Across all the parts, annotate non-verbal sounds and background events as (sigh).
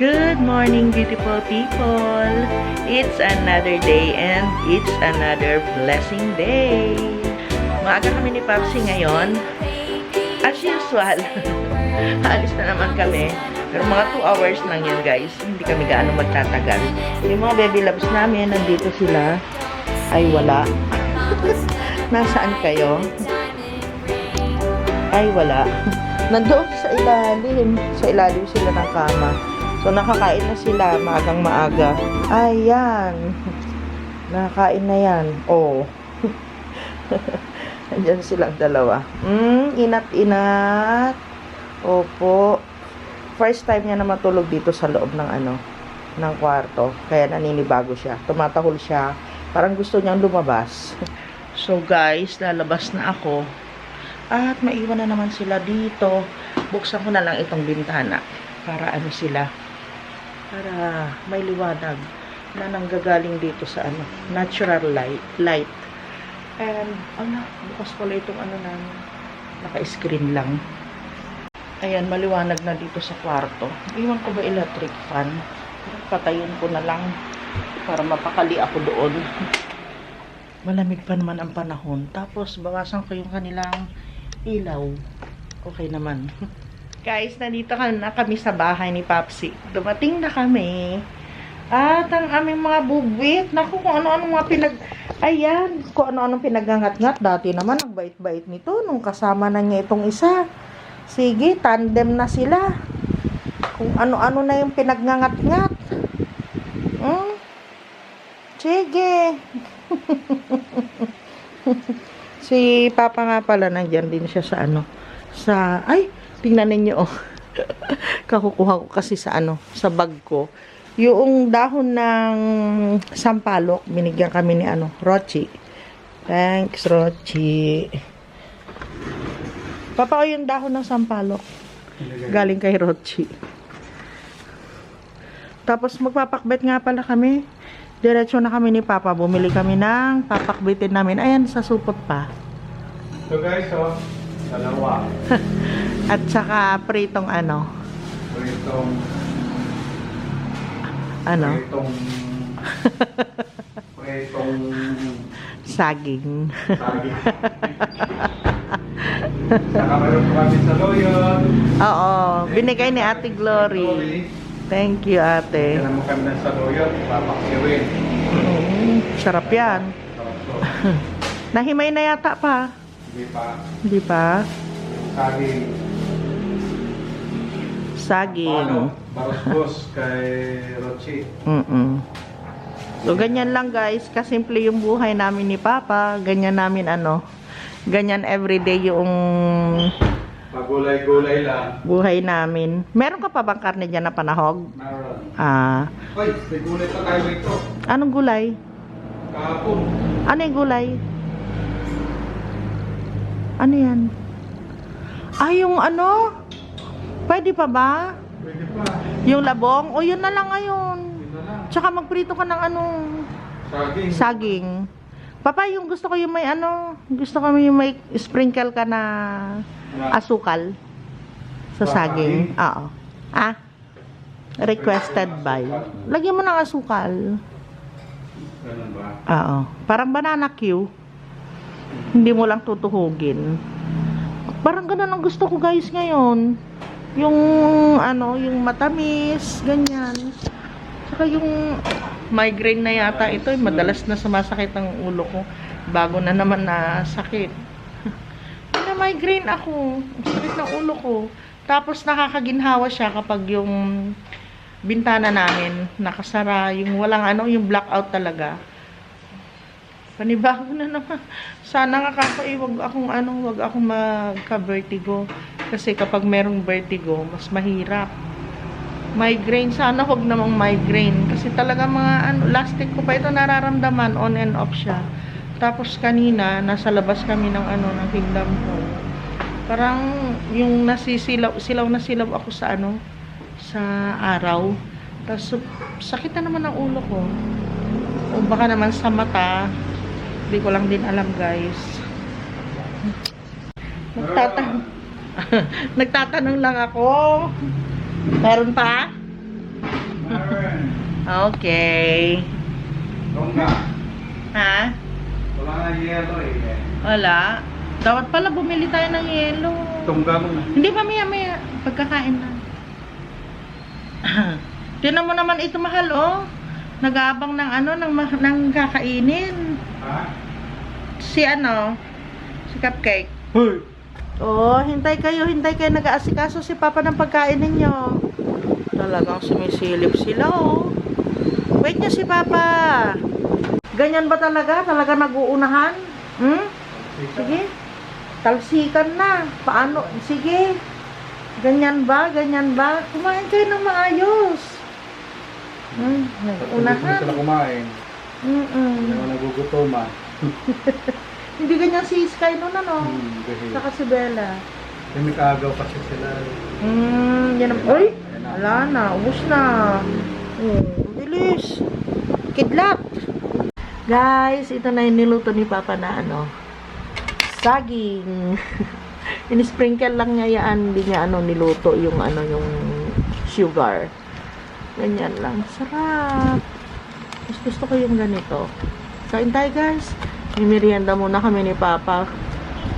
Good morning, beautiful people. It's another day and it's another blessing day. Maaga kami ni Papsi ngayon. As usual, (laughs) alis na naman kami. Pero mga 2 hours lang yun, guys. Hindi kami gaano magtatagal. Yung mga baby loves namin, nandito sila. Ay, wala. (laughs) Nasaan kayo? Ay, wala. (laughs) Nandoon sa ilalim. Sa ilalim sila ng kama. So, nakakain na sila maagang maaga. Ayan. (laughs) Nakakain na yan. Oh. (laughs) Andyan silang dalawa. Hmm, inat-inat. Opo. First time niya na matulog dito sa loob ng ano, ng kwarto. Kaya naninibago siya. Tumatahol siya. Parang gusto niyang lumabas. (laughs) So guys, lalabas na ako. At maiwan na naman sila dito. Buksan ko na lang itong bintana. Para ano sila. Para may liwanag na nanggagaling dito sa ano, natural light. light. And, ano, bukas pala itong ano namin. Naka-screen lang. Ayan, maliwanag na dito sa kwarto. Iwan ko ba electric fan? Patayin ko na lang para mapakali ako doon. Malamig pa naman ang panahon. Tapos, bawasan ko yung kanilang ilaw. Okay naman. (laughs) Guys, nandito ka na kami sa bahay ni Papsi. Dumating na kami. At ang aming mga bubwit. Naku, kung ano-ano mga pinag... Ayan, kung ano-ano pinagangat-ngat. Dati naman, ang bait-bait nito. Nung kasama na niya itong isa. Sige, tandem na sila. Kung ano-ano na yung pinagngangat-ngat. Hmm? Sige. (laughs) si Papa nga pala, nandyan din siya sa ano. Sa, ay, tingnan ninyo, oh. (laughs) Kakukuha ko kasi sa ano, sa bag ko. Yung dahon ng sampalok, binigyan kami ni ano, Rochi. Thanks, Rochi. Papa, oh, yung dahon ng sampalok. Galing kay Rochi. Tapos magpapakbet nga pala kami. Diretso na kami ni Papa. Bumili kami ng papakbitin namin. Ayan, sa supot pa. So guys, oh, dalawa. (laughs) At saka pritong ano. Pritong, Ano? pritong, pritong (laughs) Saging. sagi. Saka meron pa kami sa loyon. Oo. Binigay ni Ate Glory. Thank you, ate. Kaya naman kami ng sa loyon, papakiwin. Mm, sarap yan. (laughs) Nahimay na yata pa. Hindi pa. Di ba? Saging. Saging. Ano? Barosbos kay Rochi. Mm-mm. So, ganyan lang guys. Kasimple yung buhay namin ni Papa. Ganyan namin ano. Ganyan everyday yung Magulay-gulay lang. buhay namin. Meron ka pa bang karne dyan na panahog? Meron. Ah, Hoy, may gulay pa tayo rito. anong gulay? Kahapon. Ano yung gulay? Ano yan? Ay, yung ano? Pwede pa ba? Pwede pa. Yung labong? O, yun na lang ngayon. Yun na lang. Tsaka magprito ka ng anong Saging. saging. Papa, yung gusto ko yung may ano, gusto ko yung may sprinkle ka na asukal sa Sa saging. Oo. Ah? Requested by. Lagyan mo ng asukal. Ganun ba? Oo. Parang banana Q. Hindi mo lang tutuhugin. Parang ganun ang gusto ko guys ngayon. Yung ano, yung matamis, ganyan. Saka yung migraine na yata ito, eh, madalas na sumasakit ang ulo ko. Bago na naman na sakit. (laughs) na migraine ako. Sakit ng ulo ko. Tapos nakakaginhawa siya kapag yung bintana namin nakasara, yung walang ano, yung blackout talaga. Panibago na naman. Sana nga kapag wag akong ano, wag akong magka-vertigo. Kasi kapag merong vertigo, mas mahirap. Migraine, sana wag namang migraine. Kasi talaga mga ano, last week ko pa ito nararamdaman, on and off siya. Tapos kanina, nasa labas kami ng ano, ng Kingdom Hall. Parang yung nasisilaw, silaw na silaw ako sa ano, sa araw. Tapos sakit na naman ang ulo ko. O baka naman sa mata. Hindi ko lang din alam, guys. Nagtatanong. (laughs) Nagtatanong lang ako. Meron pa? Okay. Tongga. Ha? Wala nga yelo eh. Wala. Dapat pala bumili tayo ng yelo. Mo na. Hindi pa maya maya. Pagkakain na. (clears throat) Tinan mo naman ito mahal oh. Nag-aabang ng ano, ng, ng kakainin. Ha? Si ano? Si Cupcake. Hoy! Oh, hintay kayo, hintay kayo. Nag-aasikaso si Papa ng pagkain ninyo. Talagang sumisilip sila, oh. Wait nyo si Papa. Ganyan ba talaga? Talaga nag-uunahan? Hmm? Sige. Talsikan na. Paano? Sige. Ganyan ba? Ganyan ba? Kumain kayo ng maayos. Hmm, Hindi na nag-unahan. sila kumain. Mm-mm. Hindi na nagugutoman. (laughs) Hindi ganyan si Sky noon, ano? Hmm, kasi Saka si Bella. may kaagaw kasi sila. Hmm, yan ang... Uy! Wala na, ubus na. Ang bilis. Kidlat. Guys, ito na yung niluto ni Papa na ano. Saging. (laughs) In-sprinkle lang niya yan. Hindi niya ano niluto yung ano yung sugar. Ganyan lang. Sarap. Mas gusto ko yung ganito. Kain tayo guys. May merienda muna kami ni Papa.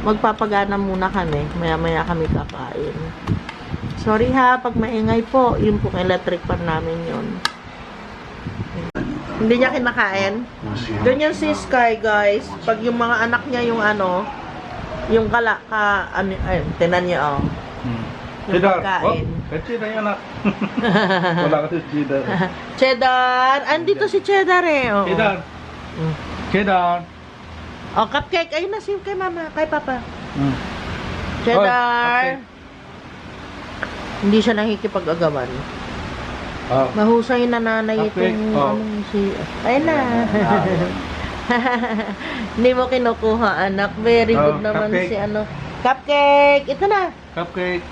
Magpapagana muna kami. Maya maya kami kakain. Sorry ha, pag maingay po, yun pong electric pan namin yun. Hindi niya kinakain. Ganyan si Sky, guys. Pag yung mga anak niya yung ano, yung kala, ka, ano, ay, tinan niya, oh. Hmm. Yung Cheddar. pagkain. Oh, eh, cheddar yan anak. (laughs) Wala kasi cheddar. (laughs) Cheddar! Andito si Cheddar eh, oh. Cheddar. Mm. Cheddar. Oh, cupcake. Ayun na si kay mama, kay papa. Hmm. Cheddar! cupcake. Hindi siya nakikipag-agawan. Oh. Mahusay na nanay Cupcake, itong oh. ano, si... Ayun na. (laughs) Hindi mo kinukuha, anak. Very Oh, good naman cupcake. si ano. Cupcake! Ito na. Cupcake.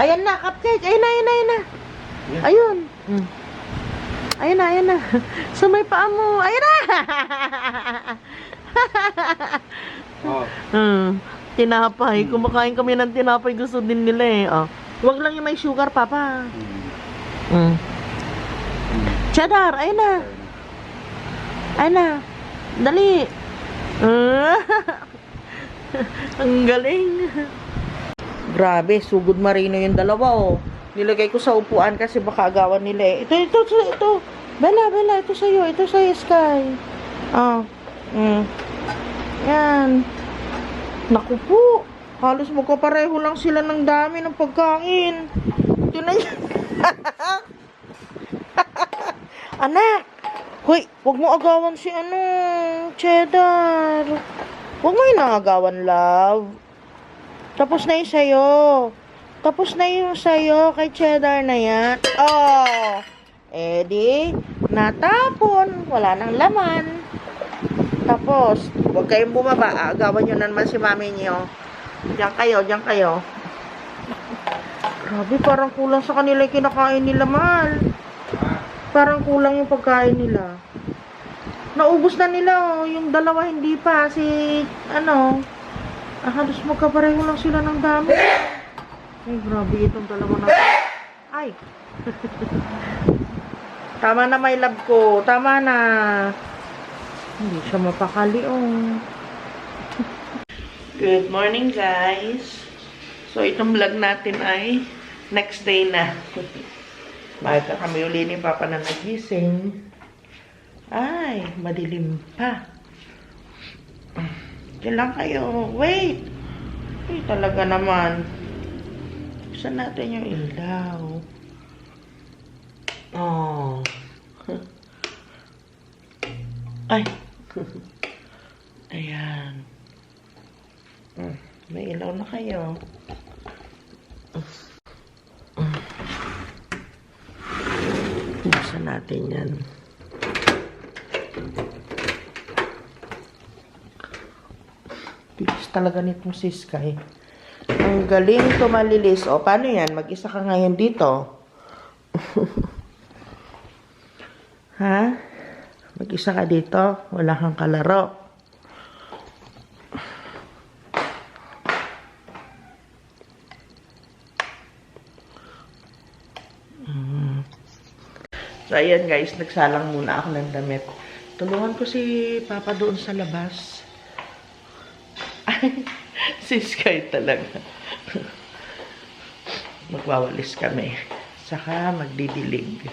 Ayan na, cupcake. Ayun na, ayun na, ayun na. Yeah. Ayun. Mm. Ayun na, ayun na. (laughs) Sa may paa mo. Ayun na! (laughs) Oh. Hmm. Tinapay. Kumakain kami ng tinapay. Gusto din nila eh. Oh. Huwag lang yung may sugar, papa. Hmm. Mm. Cheddar, ayun na. Ayun na. Dali. Ah. (laughs) Ang galing. Grabe, sugod marino yung dalawa oh. Nilagay ko sa upuan kasi baka agawan nila eh. Ito, ito, ito, ito. Bella, Bella, ito sa'yo. Ito sa'yo, Sky. Ah. Mm. Yan. Naku po. Halos magkapareho lang sila ng dami ng pagkain. Tinan niyo. (laughs) Anak! Hoy, wag mo agawan si ano, Cheddar. Wag mo inaagawan, love. Tapos na yung sa'yo. Tapos na yung sa'yo kay Cheddar na yan. Oh! Eh di, natapon. Wala nang laman. Tapos, huwag kayong bumaba. Agawan nyo na naman si mami niyo. Diyan kayo, diyan kayo. Grabe, parang kulang sa kanila yung kinakain nila, mahal. Parang kulang yung pagkain nila. Naubos na nila, oh. Yung dalawa hindi pa. Si, ano, ah, halos magkapareho lang sila ng dami. Ay, grabe itong dalawa na. Ay. (laughs) Tama na, my love ko. Tama na. Hindi siya mapakali, oh. Good morning, guys. So, itong vlog natin ay next day na. (laughs) Bakit kami uli ni Papa na nagising? Ay, madilim pa. Lang kayo. Wait! Ay, talaga naman. Saan natin yung ilaw? Oh. (laughs) Ay. Ayan. Mm, May ilaw na kayo. Buksan natin yan. Bilis talaga nitong si Sky. Ang galing tumalilis. O, paano yan? Mag-isa ka ngayon dito. (laughs) ha? Mag-isa ka dito? Wala kang kalaro. So, ayan guys, nagsalang muna ako ng damit. Tulungan ko si Papa doon sa labas. (laughs) si Sky talaga. (laughs) Magwawalis kami. Saka magdidilig.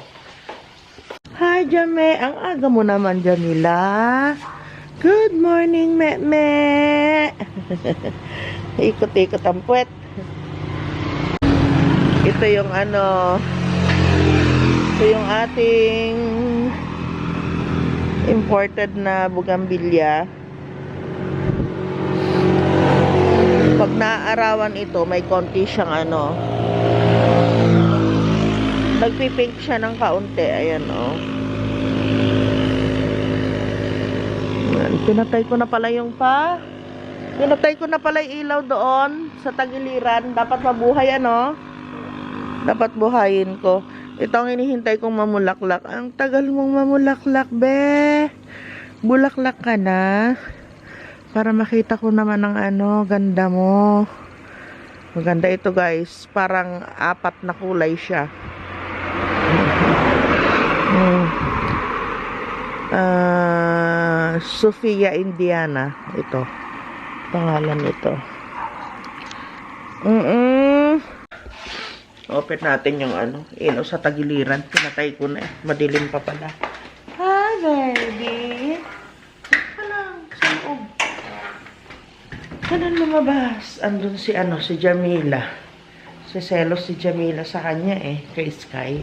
Jame. Ang aga mo naman, Jamila. Good morning, Meme. (laughs) Ikot-ikot ang puwet. Ito yung ano, ito yung ating imported na bugambilya. Pag naaarawan ito, may konti siyang ano, nagpipink siya ng kaunti. Ayan, oh. Ayan, Pinatay ko na pala yung pa. Pinatay ko na pala yung ilaw doon sa tagiliran. Dapat mabuhay, ano? Dapat buhayin ko. Ito ang hinihintay kong mamulaklak. Ang tagal mong mamulaklak, be. Bulaklak ka na. Para makita ko naman ang ano, ganda mo. Maganda ito, guys. Parang apat na kulay siya. Mm. Ah, Sofia Indiana. Ito. Pangalan nito. Mm Open natin yung ano, ino sa tagiliran. Pinatay ko na eh. Madilim pa pala. Hi, baby. Ka lang, sa loob. Kanan lumabas. Andun si ano, si Jamila. Si Selos si Jamila sa kanya eh, kay Sky.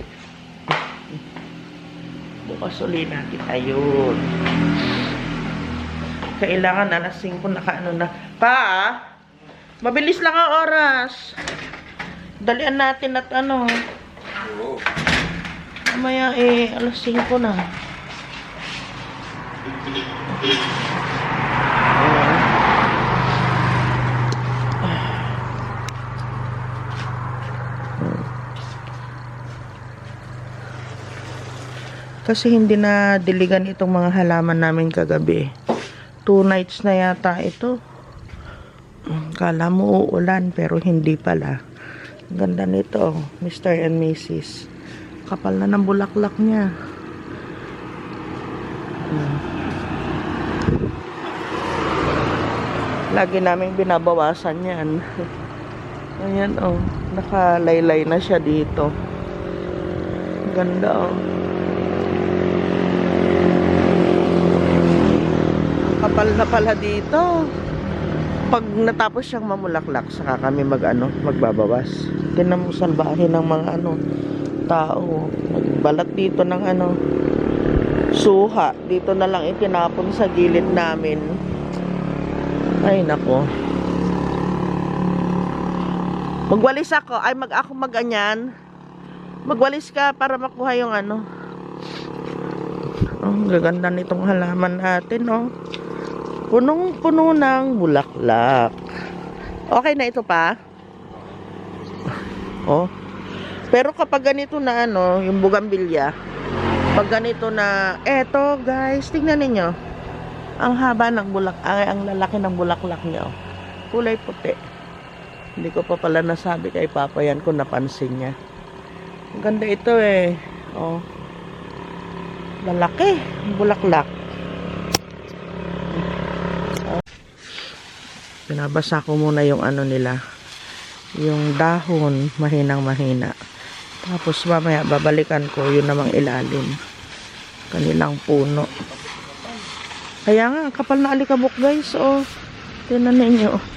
Bukas uli natin. Ayun. Kailangan alas 5 naka ano na. Pa, mabilis lang ang oras. Dalian natin at ano. Mamaya eh, alas 5 na. Kasi hindi na diligan itong mga halaman namin kagabi. Two nights na yata ito. Kala mo uulan pero hindi pala. Ganda nito, Mr. and Mrs. Kapal na ng bulaklak niya. Lagi naming binabawasan yan. (laughs) Ayan oh, nakalaylay na siya dito. Ganda oh. Kapal na pala dito pag natapos siyang mamulaklak, saka kami mag ano, magbabawas. Tinan mo salbahe ng mga ano, tao. Nagbalat dito ng ano, suha. Dito na lang itinapon sa gilid namin. Ay, nako. Magwalis ako. Ay, mag ako maganyan. Magwalis ka para makuha yung ano. Ang gaganda nitong halaman natin, oh. Punong-puno ng bulaklak. Okay na ito pa? Oh. Pero kapag ganito na ano, yung bugambilya, pag ganito na, eto guys, tingnan ninyo. Ang haba ng bulak, ay, ang lalaki ng bulaklak niya. oh. Kulay puti. Hindi ko pa pala nasabi kay Papa yan kung napansin niya. Ang ganda ito eh. Oh. Lalaki, bulaklak. Binabasa ko muna yung ano nila. Yung dahon, mahinang mahina. Tapos mamaya babalikan ko yun namang ilalim. Kanilang puno. Kaya nga, kapal na alikabok guys. Oh, tinan ninyo.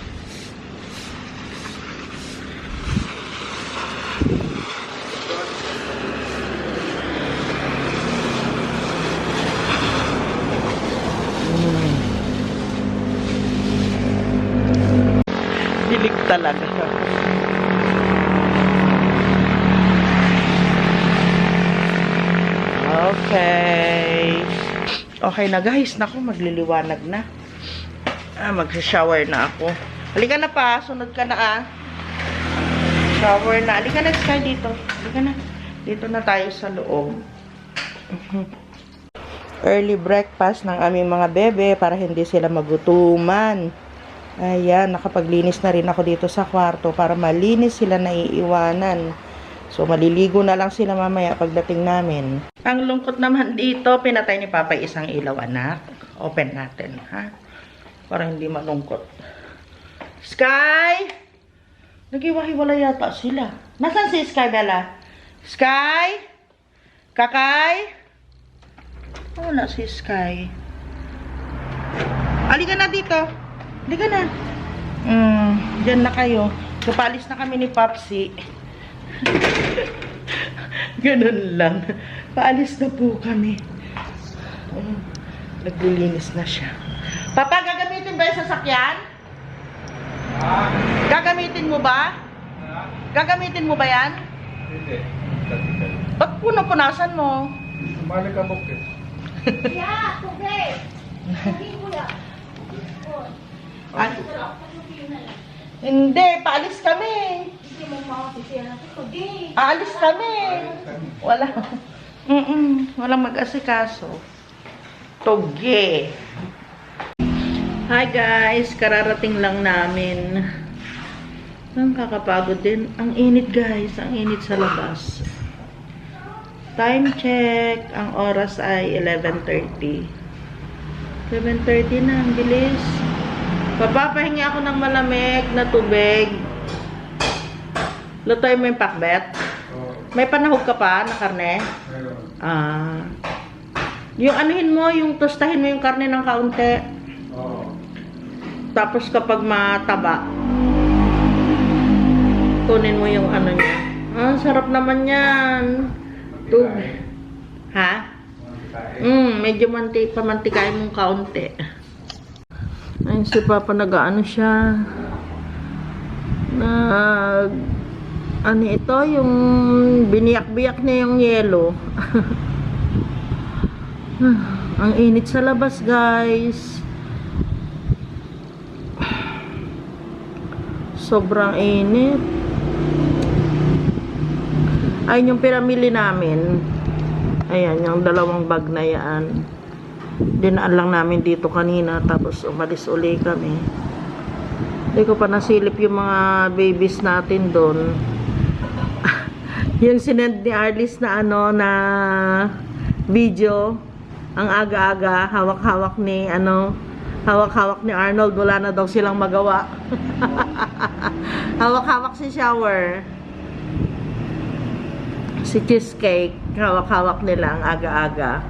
Talaga. Okay. Okay na guys. Naku, magliliwanag na. Ah, mag-shower na ako. Halika na pa. Sunod ka na ah. Shower na. Halika na, Sky, dito. Halika na. Dito na tayo sa loob. (laughs) Early breakfast ng aming mga bebe para hindi sila magutuman. Ayan, nakapaglinis na rin ako dito sa kwarto para malinis sila naiiwanan. So, maliligo na lang sila mamaya pagdating namin. Ang lungkot naman dito, pinatay ni Papa isang ilaw, anak. Open natin, ha? Para hindi malungkot. Sky! Nagiwahiwala yata sila. Nasaan si Sky, Bella? Sky? Kakay? Wala si Sky. Halika na dito. Halika na. Mm, dyan na kayo. Kapalis na kami ni Popsi. (laughs) Ganun lang. Paalis na po kami. Mm, naglilinis na siya. Papa, gagamitin ba yung sasakyan? Gagamitin mo ba? Gagamitin mo ba yan? Hindi. Ba't punapunasan mo? Sumali ka mo, Chris. Ya, tubig. Hindi, paalis kami. Hindi mo natin ko. Di. Aalis kami. Wala. Mm-mm, walang mag-asikaso. Toge. Hi guys, kararating lang namin. Ang kakapagod din. Ang init guys, ang init sa labas. Time check. Ang oras ay 11.30. 11.30 na, ang bilis. Papapahingi ako ng malamig na tubig. Lutoy mo yung pakbet. Oo. May panahog ka pa na karne? Meron. Ah. Yung anuhin mo, yung tostahin mo yung karne ng kaunti. Oo. Tapos kapag mataba, kunin mo yung ano niya. Ah, sarap naman yan. Tub. Ha? Mm, medyo manti, pamantikain mong kaunti. Ayun si Papa nag-ano siya. Nag... Ano ito? Yung biniyak-biyak niya yung yelo. (laughs) Ang init sa labas, guys. Sobrang init. Ayun yung pinamili namin. Ayan, yung dalawang bag na yan. Dinaan lang namin dito kanina, tapos umalis uli kami. Hindi ko pa nasilip yung mga babies natin doon. (laughs) yung sinend ni Arlis na ano, na video, ang aga-aga, hawak-hawak ni, ano, hawak-hawak ni Arnold, wala na daw silang magawa. (laughs) hawak-hawak si shower. Si cheesecake, hawak-hawak nila ang aga-aga.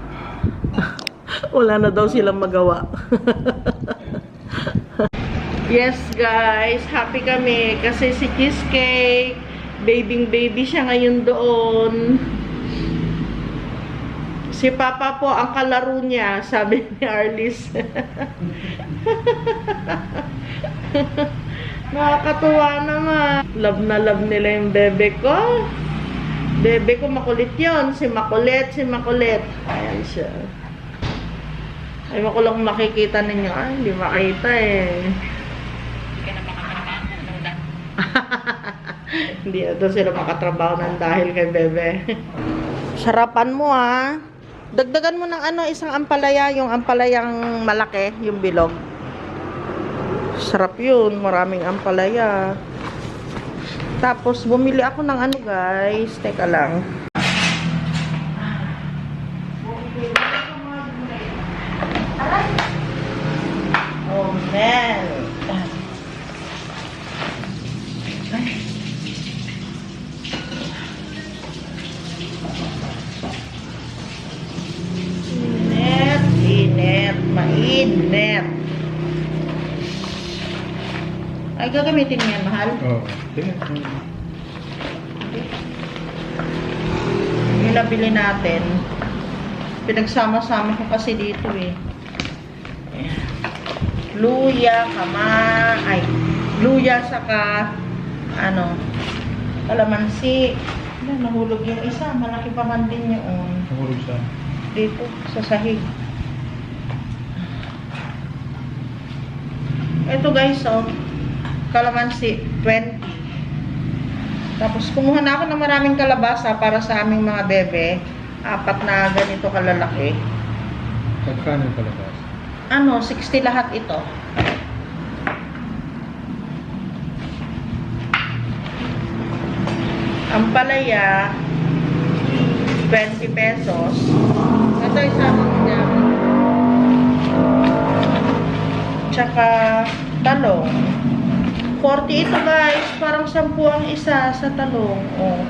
(laughs) Wala na daw silang magawa. yes, guys. Happy kami. Kasi si Cheesecake, babying baby siya ngayon doon. Si Papa po, ang kalaro niya, sabi ni Arlis. (laughs) Nakakatuwa naman. Love na love nila yung bebe ko. Bebe ko makulit yon Si makulit, si makulit. Ayan siya. Ay, ko lang makikita ninyo. Ay, hindi makita eh. (laughs) Hindi na daw sila makatrabaho ng dahil kay Bebe. Sarapan mo ah. Dagdagan mo ng ano, isang ampalaya, yung ampalayang malaki, yung bilog. Sarap yun, maraming ampalaya. Tapos, bumili ako ng ano guys. Teka lang. Init, init, mainit. Ay, gagamitin mo yan, mahal? Oo. Sige. Yung nabili natin. Pinagsama-sama ko kasi dito eh. Luya, kama, ay, luya saka, ano, kalamansi. Ayan, nahulog yung isa. Malaki pa man din yun. Nahulog siya. Dito, sa sahig. Ito guys, oh. Kalamansi, 20. Tapos kumuha na ako ng maraming kalabasa para sa aming mga bebe. Apat na ganito kalalaki. Magkano yung palabas? Ano, 60 lahat ito. Ang palaya, 20 pesos. Ito mo dyan. Tsaka talong. 40 ito guys. Parang 10 ang isa sa talong. Oh,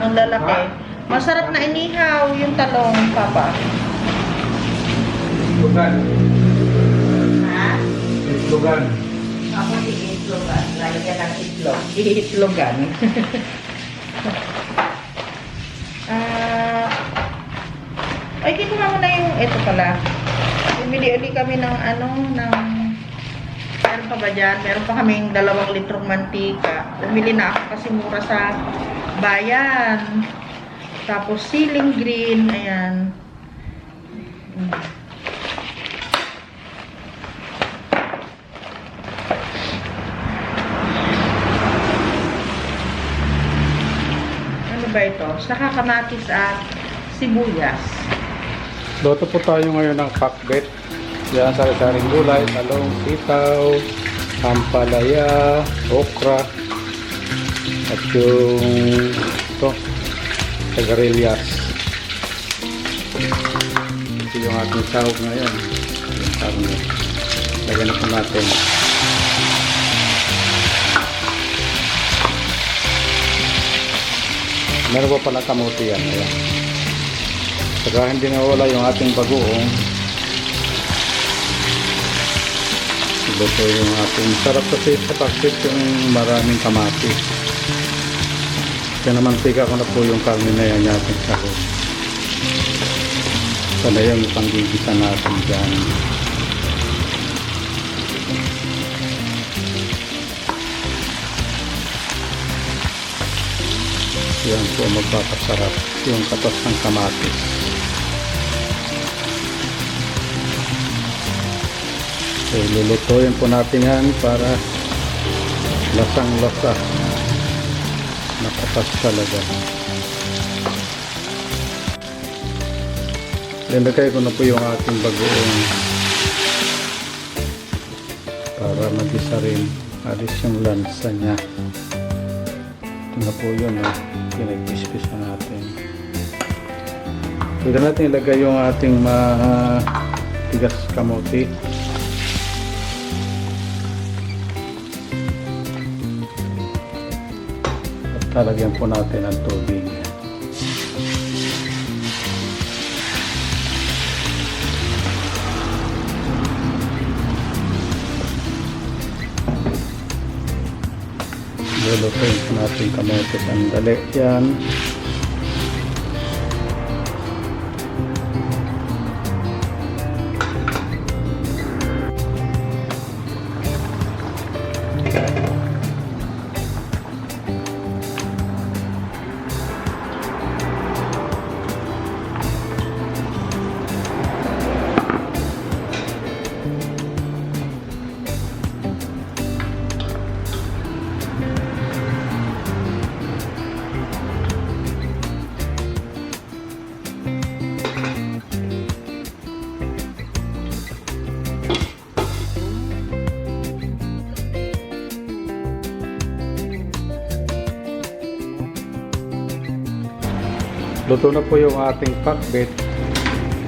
ang lalaki. Masarap na inihaw yung talong, Papa. Itlogan. Ha? Itlogan. Ako di itlogan. Lalagyan ng itlog. (laughs) Iitlogan. (laughs) Ah... ay, kinuha na yung ito pala. Bumili uli kami ng ano, ng... Meron pa ba dyan? Meron pa kaming dalawang litrong mantika. Bumili na ako kasi mura sa bayan. Tapos ceiling green, ayan. Mm. Ba ito? Saka kamatis at sibuyas. Loto po tayo ngayon ng pakbet. Yan, sari-saring gulay, talong, sitaw, ampalaya, okra, at yung ito, tagarilyas. Ito yung ating sahog ngayon. Lagyan na po natin. Meron pa pala kamuti yan. Ayan. Saka hindi nawala yung ating bagoong. Luto yung ating sarap kasi sa paksit yung maraming kamatis. Kaya naman tika ko na po yung karne na yan yung ating sahog. Sana yung panggigisa natin dyan. Yan po magpapasarap yung katas ng kamatis. So, lulutuin po natin yan para lasang lasa. Nakatas talaga. Linagay ko na po yung ating bagoong para magisa rin. Alis yung lansa niya. Ito na po yun. Oh. Pinagpispis na natin. Pwede natin ilagay yung ating matigas kamote. At talagyan po natin ang tubig. Lulutuin natin kamote. Sandali yan. Luto na po yung ating pakbet.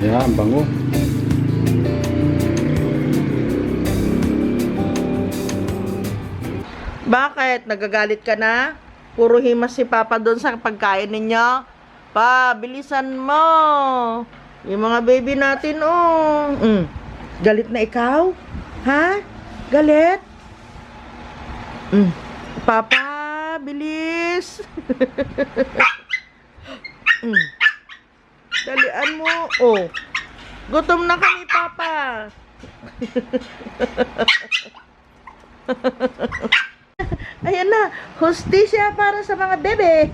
Yan, ang bango. Bakit? Nagagalit ka na? Puro himas si Papa doon sa pagkain ninyo? Pa, bilisan mo. Yung mga baby natin, oh. Mm. Galit na ikaw? Ha? Galit? Mm. Papa, bilis. (laughs) mm. Dalian mo. Oh. Gutom na kami, Papa. (laughs) Ayan na, hustisya para sa mga bebe.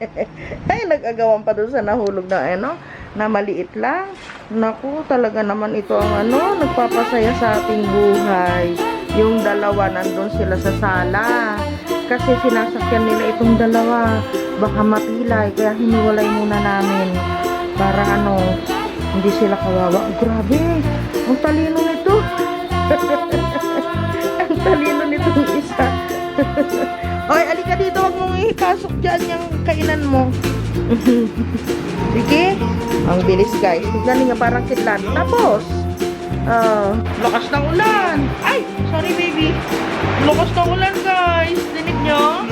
(laughs) Ay, nag-agawan pa doon sa nahulog na ano, na maliit lang. Naku, talaga naman ito ang ano, nagpapasaya sa ating buhay. Yung dalawa nandun sila sa sala. Kasi sinasakyan nila itong dalawa. Baka mapilay, kaya hiniwalay muna namin. Para ano, hindi sila kawawa. Grabe, ang talino nito. (laughs) ang talino nitong isa. (laughs) Hoy, alika dito. Huwag mong ipasok dyan yung kainan mo. (laughs) Sige. Ang bilis, guys. Tignan nga parang kidlat. Tapos, ah, lakas ng ulan. Ay, sorry, baby. Lakas ng ulan, guys. Dinig nyo?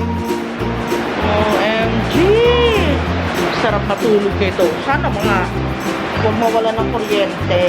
OMG! Sarap matulog nito. Sana mga huwag mawala ng kuryente.